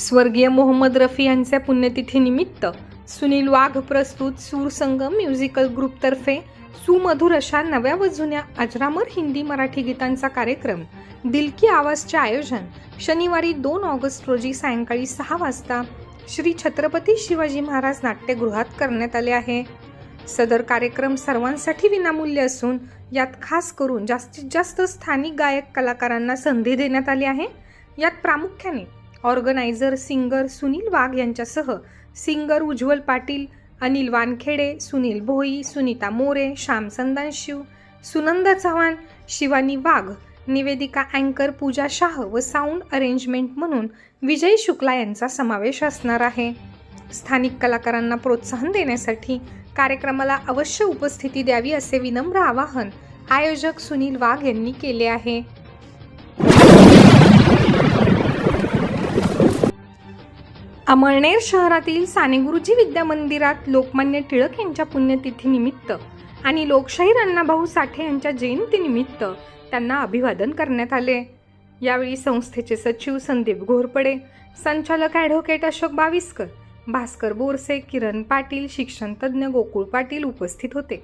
स्वर्गीय मोहम्मद रफी यांच्या पुण्यतिथीनिमित्त सुनील वाघ प्रस्तुत सूरसंगम म्युझिकल ग्रुपतर्फे सुमधुर अशा नव्या व जुन्या अजरामर हिंदी मराठी गीतांचा कार्यक्रम. दिलकी आवाजचे आयोजन शनिवारी दोन ऑगस्ट रोजी सायंकाळी सहा वाजता श्री छत्रपती शिवाजी महाराज नाट्यगृहात करण्यात आले आहे. सदर कार्यक्रम सर्वांसाठी विनामूल्य असून यात खास करून जास्तीत जास्त स्थानिक गायक कलाकारांना संधी देण्यात आली आहे. यात प्रामुख्याने ऑर्गनायझर सिंगर सुनील वाघ यांच्यासह सिंगर उज्ज्वल पाटील अनिल वानखेडे सुनील भोई सुनीता मोरे श्याम संदानशिव सुनंदा चव्हाण शिवानी वाघ निवेदिका अँकर पूजा शाह व साऊंड अरेंजमेंट म्हणून विजय शुक्ला यांचा समावेश असणार आहे. स्थानिक कलाकारांना प्रोत्साहन देण्यासाठी कार्यक्रमाला अवश्य उपस्थिती द्यावी असे विनम्र आवाहन आयोजक सुनील वाघ यांनी केले आहे. अमळनेर शहरातील सानेगुरुजी विद्या मंदिरात लोकमान्य टिळक यांच्या पुण्यतिथीनिमित्त आणि लोकशाहीर अण्णाभाऊ साठे यांच्या जयंतीनिमित्त त्यांना अभिवादन करण्यात आले. यावेळी संस्थेचे सचिव संदीप घोरपडे संचालक ॲडव्होकेट अशोक बाविस्कर भास्कर बोरसे किरण पाटील शिक्षणतज्ज्ञ गोकुळ पाटील उपस्थित होते.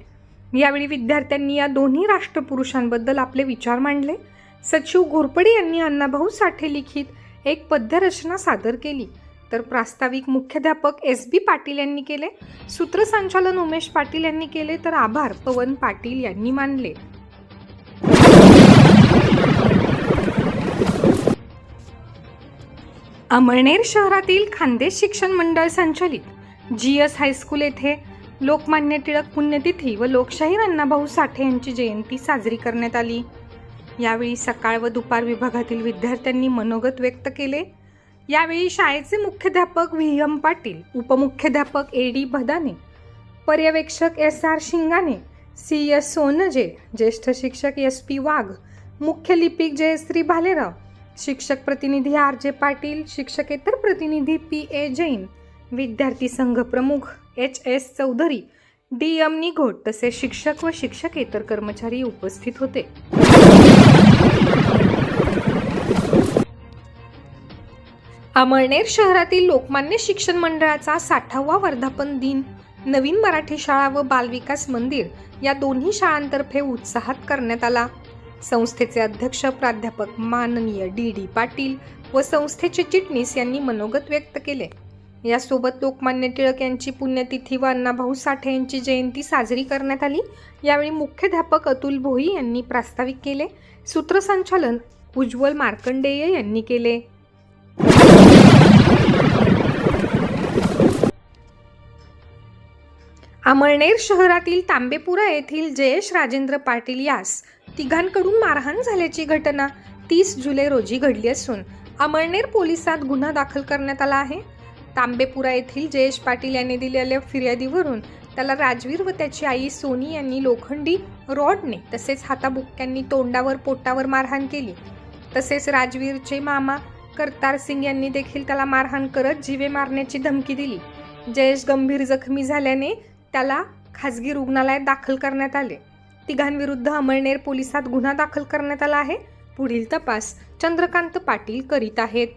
यावेळी विद्यार्थ्यांनी या दोन्ही राष्ट्रपुरुषांबद्दल आपले विचार मांडले. सचिव घोरपडे यांनी अण्णाभाऊ साठे लिखित एक पद्यरचना सादर केली. तर प्रास्ताविक मुख्याध्यापक एस बी पाटील यांनी केले. सूत्रसंचालन उमेश पाटील यांनी केले तर आभार पवन पाटील यांनी मानले. अमळनेर शहरातील खानदेश शिक्षण मंडळ संचलित. जी एस हायस्कूल येथे लोकमान्य टिळक पुण्यतिथी व लोकशाहीर अण्णाभाऊ साठे यांची जयंती साजरी करण्यात आली. यावेळी सकाळ व दुपार विभागातील विद्यार्थ्यांनी मनोगत व्यक्त केले. यावेळी शाळेचे मुख्याध्यापक व्ही एम पाटील उपमुख्याध्यापक ए डी भदाने पर्यवेक्षक S R Shingane C S Sonje ज्येष्ठ शिक्षक एस पी वाघ मुख्य लिपिक जयश्री भालेराव शिक्षक प्रतिनिधी आर जे पाटील शिक्षकेतर प्रतिनिधी पी ए जैन विद्यार्थी संघ प्रमुख H S Chaudhari D M Nighot तसेच शिक्षक व शिक्षकेतर कर्मचारी उपस्थित होते. अमळनेर शहरातील लोकमान्य शिक्षण मंडळाचा साठावा वर्धापन दिन नवीन मराठी शाळा व बालविकास मंदिर या दोन्ही शाळांतर्फे उत्साहात करण्यात आला. संस्थेचे अध्यक्ष प्राध्यापक माननीय डी डी पाटील व संस्थेचे चिटणीस यांनी मनोगत व्यक्त केले. यासोबत लोकमान्य टिळक यांची पुण्यतिथी व अण्णाभाऊ साठे यांची जयंती साजरी करण्यात आली. यावेळी मुख्याध्यापक अतुल भोई यांनी प्रास्ताविक केले. सूत्रसंचालन उज्ज्वल मार्कंडेय यांनी केले. अमळनेर शहरातील तांबेपुरा येथील जयेश राजेंद्र पाटील यास तिघांकडून मारहाण झाल्याची घटना तीस जुलै रोजी घडली असून अमळनेर पोलिसात गुन्हा दाखल करण्यात आला आहे. तांबेपुरा येथील जयेश पाटील यांनी दिलेल्या फिर्यादीवरून त्याला राजवीर व त्याची आई सोनी यांनी लोखंडी रॉडने तसेच हाताबुक्क्यांनी तोंडावर पोटावर मारहाण केली. तसेच राजवीरचे मामा करतार सिंग यांनी देखील त्याला मारहाण करत जीवे मारण्याची धमकी दिली. जयेश गंभीर जखमी झाल्याने त्याला खाजगी रुग्णालयात दाखल करण्यात आले. तिघांविरुद्ध अमळनेर पोलिसात गुन्हा दाखल करण्यात आला आहे. पुढील तपास चंद्रकांत पाटील करीत आहेत.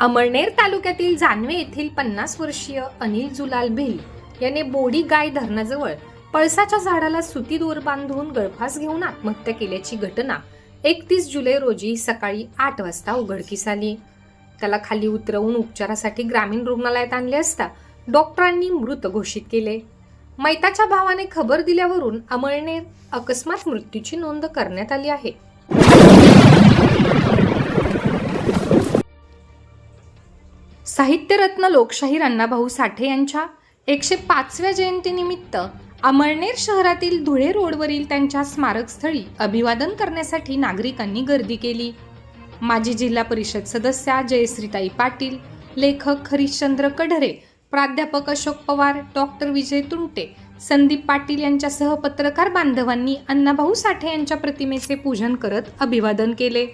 अमळनेर तालुक्यातील जानवे येथील पन्नास वर्षीय अनिल जुलाल भिल याने बोडी गाय धरणाजवळ पळसाच्या झाडाला सुती दोर बांधून गळफास घेऊन आत्महत्या केल्याची घटना एकतीस जुलै रोजी सकाळी आठ वाजता उघडकीस आली. त्याला खाली उतरवून उपचारासाठी ग्रामीण रुग्णालयात आणले असता डॉक्टरांनी मृत घोषित केले. मैताच्या भावाने खबर दिल्यावरून अमळनेर अकस्मात मृत्यूची नोंद करण्यात आली आहे. साहित्यरत्न लोकशाहीर अण्णाभाऊ साठे यांच्या एकशे पाचव्या जयंतीनिमित्त अमळनेर शहरातील धुळे रोडवरील त्यांच्या स्मारकस्थळी अभिवादन करण्यासाठी नागरिकांनी गर्दी केली. माजी जिल्हा परिषद सदस्या जयश्रीताई पाटील लेखक हरिश्चंद्र कढरे प्राध्यापक अशोक पवार डॉक्टर विजय तुंटे संदीप पाटील यांच्यासह पत्रकार बांधवांनी अण्णाभाऊ साठे यांच्या प्रतिमेचे पूजन करत अभिवादन केले.